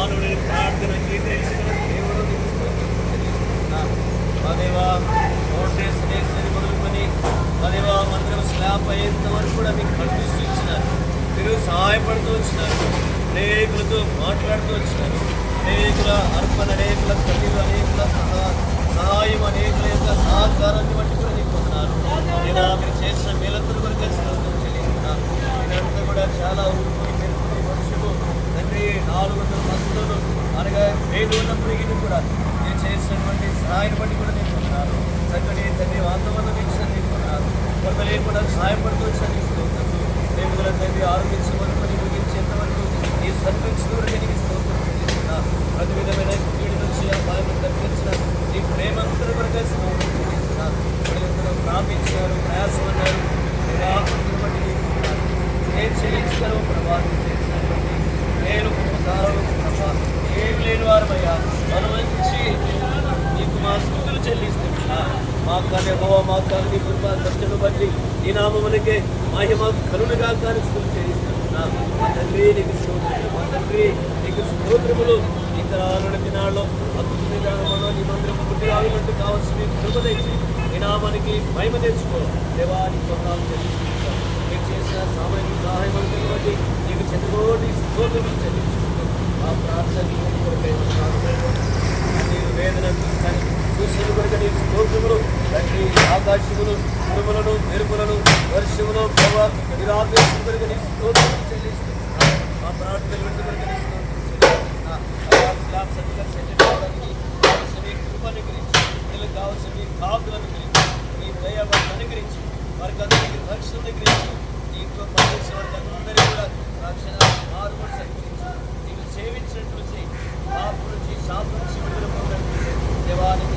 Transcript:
మానవుడిని ప్రార్థన చేసిన దేవుడు అదేవా రోడ్డేస్ చేసేది మొదలుకొని అదేవా మందిరం స్లాబ్ అయ్యేంత వరకు కూడా మీకు కనిపిస్తూ ఇచ్చినారు మీరు సహాయపడుతూ వచ్చినారు. అనేకులతో మాట్లాడుతూ వచ్చినారు. అనేకుల అర్పణ అనేకుల తల్లి అనేకుల నేను వేడు ఉన్నప్పటికీ కూడా నేను చేసినటువంటి సహాయం బట్టి కూడా నేను వందనాలు చక్కటి తండ్రి వాతావరణం ఇచ్చిన నీకు వందనాలు కొత్త లేకుండా సహాయపడుతూ వచ్చిన మా కానీ హోవ మా కానీ కృప సత్యను బట్టి ఈ నామములకే మహిమ కరుణగా కానీ స్థుతులు చెల్లిస్తున్నా మా తండ్రి నీకు స్తోత్రములు. మా తండ్రి నీకు స్తోత్రములు. ఇక దినాల్లో అద్భుత విధానంలో నీ మందిరం పుట్టి కావాల్సిన కృప తెచ్చి ఈ నామానికి మహిమ తెచ్చుకో. దేవానికి పొందాలు తెలుసుకుంటాం మీరు చేసిన సామాన్య సహాయం బట్టి నీకు చెందుకోటి స్తోత్రములు చెల్లించు ఆ ప్రార్థన కొరకై వందనాలు. నీరు వేదన కానీ చూసిన కొరక నీ స్తోత్రములు తండ్రి ఆకాశములు ఉరుములను మెరుపులను వర్షములు ప్రభా నిరాదేశం కొరక నీ స్తోత్రములు చెల్లిస్తున్నా ఆ ప్రార్థన వెంట కొరక నీ స్తోత్రం చెల్లిస్తున్నా అయ్యా, స్లాబ్ వర్షములు సెటిల్ కావడానికి కావలసిన కృపను గురించి పిల్లలకు కావలసిన మీ కాపులను గురించి మీ దయ అనుగ్రహించి వారికి అందరికీ రక్షణ గురించి నీకు పనిచేసే వారికి అందరికీ కూడా రక్షణ మార్పులు సంకరించి నీకు సేవించినట్లు చేయి పాప నుంచి శాప నుంచి విడుదల పొందండి దేవానికి